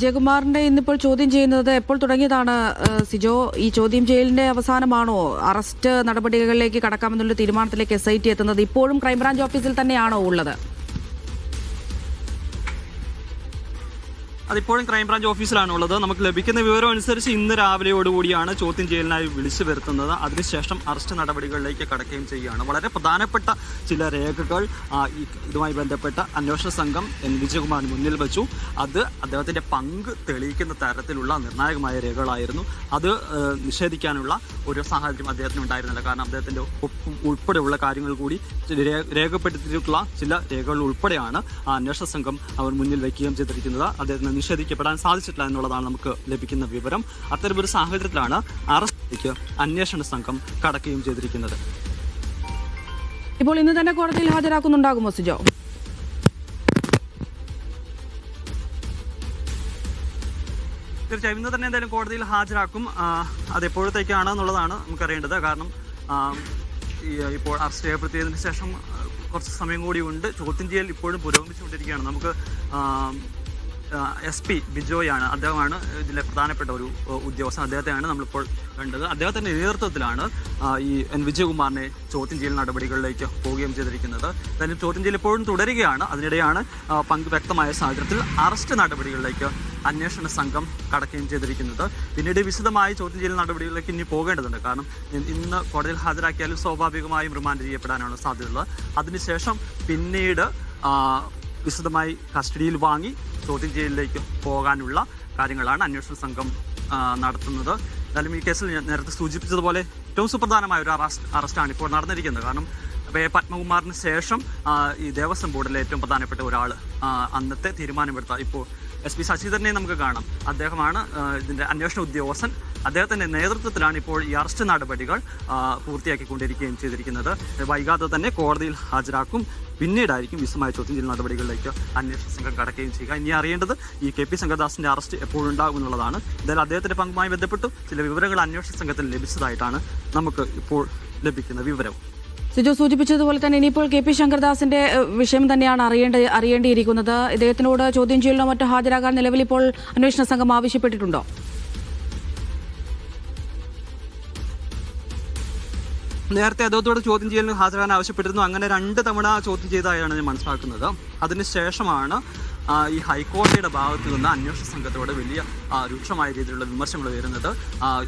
ജയകുമാറിന്റെ ഇന്നിപ്പോൾ ചോദ്യം ചെയ്യുന്നത് എപ്പോൾ തുടങ്ങിയതാണ് സിജോ? ഈ ചോദ്യം ചെയ്യലിന്റെ അവസാനമാണോ? അറസ്റ്റ് നടപടികളിലേക്ക് കടക്കാമെന്നുള്ള തീരുമാനത്തിലേക്ക് എസ് ഐ ടി എത്തുന്നത് ഇപ്പോഴും ക്രൈംബ്രാഞ്ച് ഓഫീസിൽ തന്നെയാണോ ഉള്ളത്? അതിപ്പോഴും ക്രൈംബ്രാഞ്ച് ഓഫീസിലാണ് ഉള്ളത് നമുക്ക് ലഭിക്കുന്ന വിവരം അനുസരിച്ച് ഇന്ന് രാവിലെയോടുകൂടിയാണ് ചോദ്യം ചെയ്യലിനായി വിളിച്ചു വരുത്തുന്നത്. അതിനുശേഷം അറസ്റ്റ് നടപടികളിലേക്ക് കടക്കുകയും ചെയ്യുകയാണ്. വളരെ പ്രധാനപ്പെട്ട ചില രേഖകൾ ഇതുമായി ബന്ധപ്പെട്ട അന്വേഷണ സംഘം എൻ. വിജയകുമാറിന് മുന്നിൽ വെച്ചു. അത് അദ്ദേഹത്തിന്റെ പങ്ക് തെളിയിക്കുന്ന തരത്തിലുള്ള നിർണായകമായ രേഖകളായിരുന്നു. അത് നിഷേധിക്കാനുള്ള ഒരു സാഹചര്യം അദ്ദേഹത്തിന് ഉണ്ടായിരുന്നില്ല. കാരണം അദ്ദേഹത്തിന്റെ ഒപ്പും ഉൾപ്പെടെയുള്ള കാര്യങ്ങൾ കൂടി രേഖപ്പെടുത്തിയിട്ടുള്ള ചില രേഖകൾ ഉൾപ്പെടെയാണ് ആ അന്വേഷണ സംഘം അവർ മുന്നിൽ വയ്ക്കുകയും ചെയ്തിരിക്കുന്നത്. അദ്ദേഹത്തിന് നിഷേധിക്കപ്പെടാൻ സാധിച്ചിട്ടില്ല എന്നുള്ളതാണ് നമുക്ക് ലഭിക്കുന്ന വിവരം. അത്തരമൊരു സാഹചര്യത്തിലാണ് അറസ്റ്റിലേക്ക് അന്വേഷണ സംഘം കടക്കുകയും ചെയ്തിരിക്കുന്നത്. ഇപ്പോൾ ഇന്ന് തന്നെ കോടതിയിൽ ഹാജരാക്കുന്നുണ്ടാകുമോ സിജോ? തീർച്ചയായും ഇന്ന് തന്നെ എന്തായാലും കോടതിയിൽ ഹാജരാക്കും. അതെപ്പോഴത്തേക്കാണ് എന്നുള്ളതാണ് നമുക്കറിയേണ്ടത്. കാരണം ഇപ്പോൾ അറസ്റ്റ് ചെയ്യപ്പെടുത്തിയതിന് ശേഷം കുറച്ച് സമയം കൂടി ഉണ്ട്. ചോദ്യം ചെയ്യൽ ഇപ്പോഴും പുരോഗമിച്ചുകൊണ്ടിരിക്കുകയാണ്. നമുക്ക് എസ് പി ബിജോയാണ്. അദ്ദേഹമാണ് ഇതിലെ പ്രധാനപ്പെട്ട ഒരു ഉദ്യോഗസ്ഥൻ. അദ്ദേഹത്തെയാണ് നമ്മളിപ്പോൾ കണ്ടത്. അദ്ദേഹത്തിന്റെ നേതൃത്വത്തിലാണ് ഈ എൻ വിജയകുമാറിനെ ചോദ്യം ചെയ്യൽ നടപടികളിലേക്ക് പോവുകയും ചെയ്തിരിക്കുന്നത്. എന്തായാലും ചോദ്യം ചെയ്യൽ ഇപ്പോഴും തുടരുകയാണ്. അതിനിടെയാണ് പങ്ക് വ്യക്തമായ സാഹചര്യത്തിൽ അറസ്റ്റ് നടപടികളിലേക്ക് അന്വേഷണ സംഘം കടക്കുകയും ചെയ്തിരിക്കുന്നത്. പിന്നീട് വിശദമായി ചോദ്യം ചെയ്യൽ നടപടികളിലേക്ക് ഇനി പോകേണ്ടതുണ്ട്. കാരണം ഇന്ന് കോടതിയിൽ ഹാജരാക്കിയാലും സ്വാഭാവികമായും റിമാൻഡ് ചെയ്യപ്പെടാനാണ് സാധ്യതയുള്ളത്. അതിനുശേഷം പിന്നീട് വിശദമായി കസ്റ്റഡിയിൽ വാങ്ങി ചോദ്യം ചെയ്യലിലേക്ക് പോകാനുള്ള കാര്യങ്ങളാണ് അന്വേഷണ സംഘം നടത്തുന്നത്. എന്നാലും ഈ കേസിൽ ഞാൻ നേരത്തെ സൂചിപ്പിച്ചതുപോലെ ഏറ്റവും സുപ്രധാനമായ ഒരു അറസ്റ്റ് അറസ്റ്റാണ് ഇപ്പോൾ നടന്നിരിക്കുന്നത്. കാരണം എ. പത്മകുമാറിന് ശേഷം ഈ ദേവസ്വം ബോർഡിലെ ഏറ്റവും പ്രധാനപ്പെട്ട ഒരാൾ അന്നത്തെ തീരുമാനമെടുത്ത ഇപ്പോൾ എസ്. പി. ശശിധരനെ നമുക്ക് കാണാം. അദ്ദേഹമാണ് ഇതിന്റെ അന്വേഷണ ഉദ്യോഗസ്ഥൻ. അദ്ദേഹത്തിന്റെ നേതൃത്വത്തിലാണ് ഇപ്പോൾ ഈ അറസ്റ്റ് നടപടികൾ പൂർത്തിയാക്കിക്കൊണ്ടിരിക്കുകയും ചെയ്തിരിക്കുന്നത്. വൈകാതെ തന്നെ കോടതിയിൽ ഹാജരാക്കും. പിന്നീടായിരിക്കും വിശദമായ ചോദ്യം ചെയ്യൽ നടപടികളിലേക്ക് അന്വേഷണ സംഘം കടക്കുകയും ചെയ്യുക. ഇനി അറിയേണ്ടത് ഈ കെ പി ശങ്കർദാസിന്റെ അറസ്റ്റ് എപ്പോഴുണ്ടാകും എന്നുള്ളതാണ്. എന്തായാലും അദ്ദേഹത്തിന്റെ പങ്കുമായി ബന്ധപ്പെട്ട് ചില വിവരങ്ങൾ അന്വേഷണ സംഘത്തിൽ ലഭിച്ചതായിട്ടാണ് നമുക്ക് ഇപ്പോൾ ലഭിക്കുന്ന വിവരം സിജു സൂചിപ്പിച്ചതുപോലെ തന്നെ ഇനിയിപ്പോൾ കെ പി ശങ്കർദാസിന്റെ വിഷയം തന്നെയാണ് അറിയേണ്ട അറിയേണ്ടിയിരിക്കുന്നത്. ഇദ്ദേഹത്തിനോട് ചോദ്യം ചെയ്യലിനോ മറ്റോ ഹാജരാകാൻ നിലവിൽ ഇപ്പോൾ അന്വേഷണ സംഘം ആവശ്യപ്പെട്ടിട്ടുണ്ടോ? നേരത്തെ അദ്ദേഹത്തോട് ചോദ്യം ചെയ്യലിന് ഹാജരാകാൻ ആവശ്യപ്പെട്ടിരുന്നു. അങ്ങനെ രണ്ട് തവണ ചോദ്യം ചെയ്തതായാണ് ഞാൻ മനസ്സിലാക്കുന്നത്. അതിനുശേഷമാണ് ഈ ഹൈക്കോടതിയുടെ ഭാഗത്തു നിന്ന് അന്വേഷണ സംഘത്തോട് വലിയ രൂക്ഷമായ രീതിയിലുള്ള വിമർശനങ്ങൾ വരുന്നത്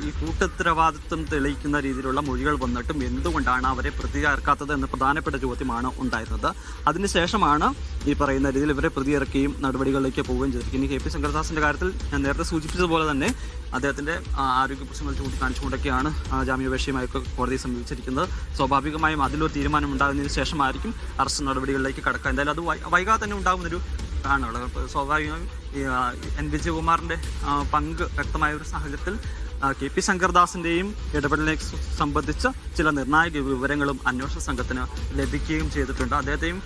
ഈ കൂട്ടുത്തരവാദിത്വം തെളിയിക്കുന്ന രീതിയിലുള്ള മൊഴികൾ വന്നിട്ടും എന്തുകൊണ്ടാണ് അവരെ പ്രതി ചേർക്കാത്തത് എന്ന പ്രധാനപ്പെട്ട ചോദ്യമാണ് ഉണ്ടായിരുന്നത്. അതിനുശേഷമാണ് ഈ പറയുന്ന രീതിയിൽ ഇവരെ പ്രതി ഇറക്കുകയും നടപടികളിലേക്ക് പോവുകയും ചെയ്തത്. ഇനി കെ പി ശങ്കരദാസിന്റെ കാര്യത്തിൽ ഞാൻ നേരത്തെ സൂചിപ്പിച്ചതുപോലെ തന്നെ അദ്ദേഹത്തിന്റെ ആ, ആരോഗ്യ പ്രശ്നങ്ങൾ ചൂണ്ടിക്കാണിച്ചുകൊണ്ടൊക്കെയാണ് ആ, ജാമ്യാപേക്ഷയുമായി ഒക്കെ കോടതിയെ സമീപിച്ചിരിക്കുന്നത്. സ്വാഭാവികമായും അതിലൊരു തീരുമാനം ഉണ്ടാകുന്നതിന് ശേഷമായിരിക്കും അറസ്റ്റ് നടപടികളിലേക്ക് കടക്കുക. എന്തായാലും അത് വൈകാതെ തന്നെ ഉണ്ടാകുന്നൊരു കാണുള്ളത് അപ്പോൾ സ്വാഭാവികമായും എൻ. വിജയകുമാറിന്റെ പങ്ക് വ്യക്തമായ ഒരു സാഹചര്യത്തിൽ കെ. പി. ശങ്കർദാസിന്റെയും ഇടപെടലിനെ സംബന്ധിച്ച് ചില നിർണായക വിവരങ്ങളും അന്വേഷണ സംഘത്തിന് ലഭിക്കുകയും ചെയ്തിട്ടുണ്ട്. അദ്ദേഹത്തെയും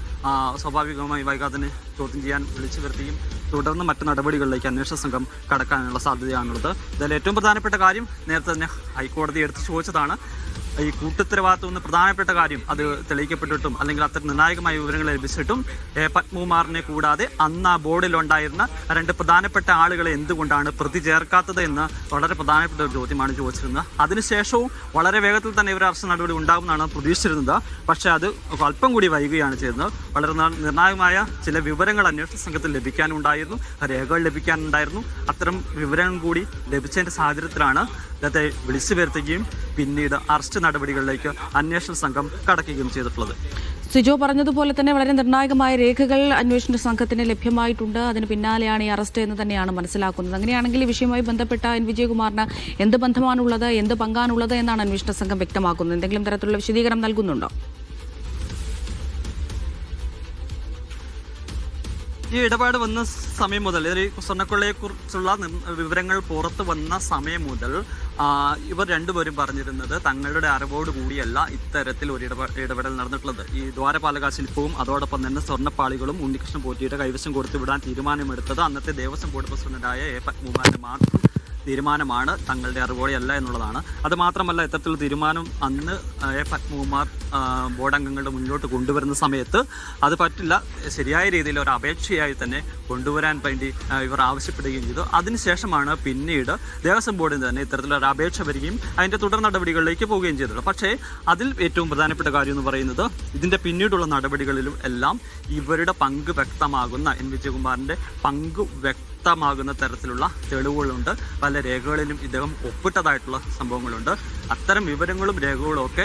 സ്വാഭാവികമായി വൈകാതെ ചോദ്യം ചെയ്യാൻ വിളിച്ചു വരുത്തുകയും തുടർന്ന് മറ്റു നടപടികളിലേക്ക് അന്വേഷണ സംഘം കടക്കാനുള്ള സാധ്യതയാണുള്ളത്. ഇതിൽ ഏറ്റവും പ്രധാനപ്പെട്ട കാര്യം നേരത്തെ തന്നെ ഹൈക്കോടതി എടുത്തു ചോദിച്ചതാണ് ഈ കൂട്ടുത്തരവാദിത്വം എന്ന പ്രധാനപ്പെട്ട കാര്യം അത് തെളിയിക്കപ്പെട്ടിട്ടും അല്ലെങ്കിൽ അത്ര നിർണായകമായ വിവരങ്ങൾ ലഭിച്ചിട്ടും പത്മകുമാറിനെ കൂടാതെ അന്ന് ആ ബോർഡിലുണ്ടായിരുന്ന രണ്ട് പ്രധാനപ്പെട്ട ആളുകളെ എന്തുകൊണ്ടാണ് പ്രതി ചേർക്കാത്തത് എന്ന് വളരെ പ്രധാനപ്പെട്ട ഒരു ചോദ്യമാണ് ചോദിച്ചിരുന്നത്. അതിനുശേഷവും വളരെ വേഗത്തിൽ തന്നെ ഇവർ അറസ്റ്റ് നടപടി ഉണ്ടാകുമെന്നാണ് പ്രതീക്ഷിച്ചിരുന്നത്. പക്ഷേ അത് അല്പം കൂടി വൈകുകയാണ് ചെയ്യുന്നത് വളരെ നിർണായകമായ ചില വിവരങ്ങൾ അന്വേഷണ സംഘത്തിൽ ലഭിക്കാനുണ്ടായിരുന്നു. രേഖകൾ ലഭിക്കാനുണ്ടായിരുന്നു. അത്തരം വിവരങ്ങൾ കൂടി ലഭിച്ചതിന്റെ സാഹചര്യത്തിലാണ് ഇദ്ദേഹത്തെ വിളിച്ചു വരുത്തുകയും പിന്നീട് അറസ്റ്റ് നടപടികളിലേക്ക് അന്വേഷണ സംഘം കടക്കുകയും ചെയ്തിട്ടുള്ളത്. സിജോ പറഞ്ഞതുപോലെ തന്നെ വളരെ നിർണായകമായ രേഖകൾ അന്വേഷണ സംഘത്തിന് ലഭ്യമായിട്ടുണ്ട്. അതിന് പിന്നാലെയാണ് ഈ അറസ്റ്റ് എന്ന് തന്നെയാണ് മനസ്സിലാക്കുന്നത്. അങ്ങനെയാണെങ്കിൽ ഈ വിഷയവുമായി ബന്ധപ്പെട്ട എൻ. വിജയകുമാറിന് എന്ത് ബന്ധമാണുള്ളത് എന്ത് പങ്കാണുള്ളത് എന്നാണ് അന്വേഷണ സംഘം വ്യക്തമാക്കുന്നത്. എന്തെങ്കിലും തരത്തിലുള്ള വിശദീകരണം നൽകുന്നുണ്ടോ? ഈ ഇടപാട് വന്ന സമയം മുതൽ ഈ സ്വർണക്കൊള്ളയെ കുറിച്ചുള്ള വിവരങ്ങൾ പുറത്തു വന്ന സമയം മുതൽ ഇവർ രണ്ടുപേരും പറഞ്ഞിരുന്നത് തങ്ങളുടെ അറിവോട് കൂടിയല്ല ഇത്തരത്തിൽ ഒരു ഇടപെ ഇടപെടൽ നടന്നിട്ടുള്ളത്. ഈ ദ്വാരപാലക ശില്പവും അതോടൊപ്പം തന്നെ സ്വർണപ്പാളികളും ഉണ്ണികൃഷ്ണൻ പോറ്റിയുടെ കൈവശം കൊടുത്തു വിടാൻ തീരുമാനമെടുത്തത് അന്നത്തെ ദേവസ്വം ബോർഡ് പ്രസിഡന്റായ എ പത്മകുമാരന് മാത്രം തീരുമാനമാണ് തങ്ങളുടെ അറിവോടെയല്ല എന്നുള്ളതാണ്. അത് മാത്രമല്ല ഇത്തരത്തിലുള്ള തീരുമാനം അന്ന് എ പത്മകുമാർ ബോർഡ് അംഗങ്ങളുടെ മുന്നോട്ട് കൊണ്ടുവരുന്ന സമയത്ത് അത് പറ്റില്ല. ശരിയായ രീതിയിൽ ഒരു അപേക്ഷയായി തന്നെ കൊണ്ടുവരാൻ വേണ്ടി ഇവർ ആവശ്യപ്പെടുകയും ചെയ്തു. അതിനുശേഷമാണ് പിന്നീട് ദേവസ്വം ബോർഡിന് തന്നെ ഇത്തരത്തിലൊരു അപേക്ഷ വരികയും അതിന്റെ തുടർ നടപടികളിലേക്ക് പോവുകയും ചെയ്തിട്ടുള്ളത്. പക്ഷേ അതിൽ ഏറ്റവും പ്രധാനപ്പെട്ട കാര്യം എന്ന് പറയുന്നത് ഇതിന്റെ പിന്നീടുള്ള നടപടികളിലും എല്ലാം ഇവരുടെ പങ്ക് വ്യക്തമാകുന്ന എൻ. വിജയകുമാറിന്റെ പങ്ക് വ്യക്തമാകുന്ന തരത്തിലുള്ള തെളിവുകളുണ്ട്. പല രേഖകളിലും ഇദ്ദേഹം ഒപ്പിട്ടതായിട്ടുള്ള സംഭവങ്ങളുണ്ട്. അത്തരം വിവരങ്ങളും രേഖകളും ഒക്കെ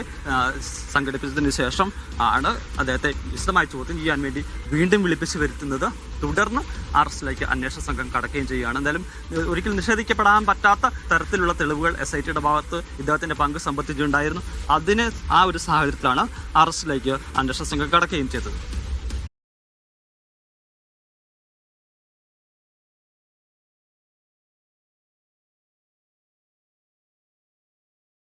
സംഘടിപ്പിച്ചതിന് ശേഷം ആണ് അദ്ദേഹത്തെ വിശദമായി ചോദ്യം ചെയ്യാൻ വേണ്ടി വീണ്ടും വിളിപ്പിച്ച് വരുത്തുന്നത്. തുടർന്ന് അറസ്റ്റിലേക്ക് അന്വേഷണ സംഘം കടക്കുകയും ചെയ്യുകയാണ്. എന്തായാലും ഒരിക്കലും നിഷേധിക്കപ്പെടാൻ പറ്റാത്ത തരത്തിലുള്ള തെളിവുകൾ എസ് ഐ ടിയുടെ ഭാഗത്ത് ഇദ്ദേഹത്തിന്റെ പങ്ക് സംബന്ധിച്ചിട്ടുണ്ടായിരുന്നു അതിന് ആ ഒരു സാഹചര്യത്തിലാണ് അറസ്റ്റിലേക്ക് അന്വേഷണ സംഘം കടക്കുകയും ചെയ്തത്.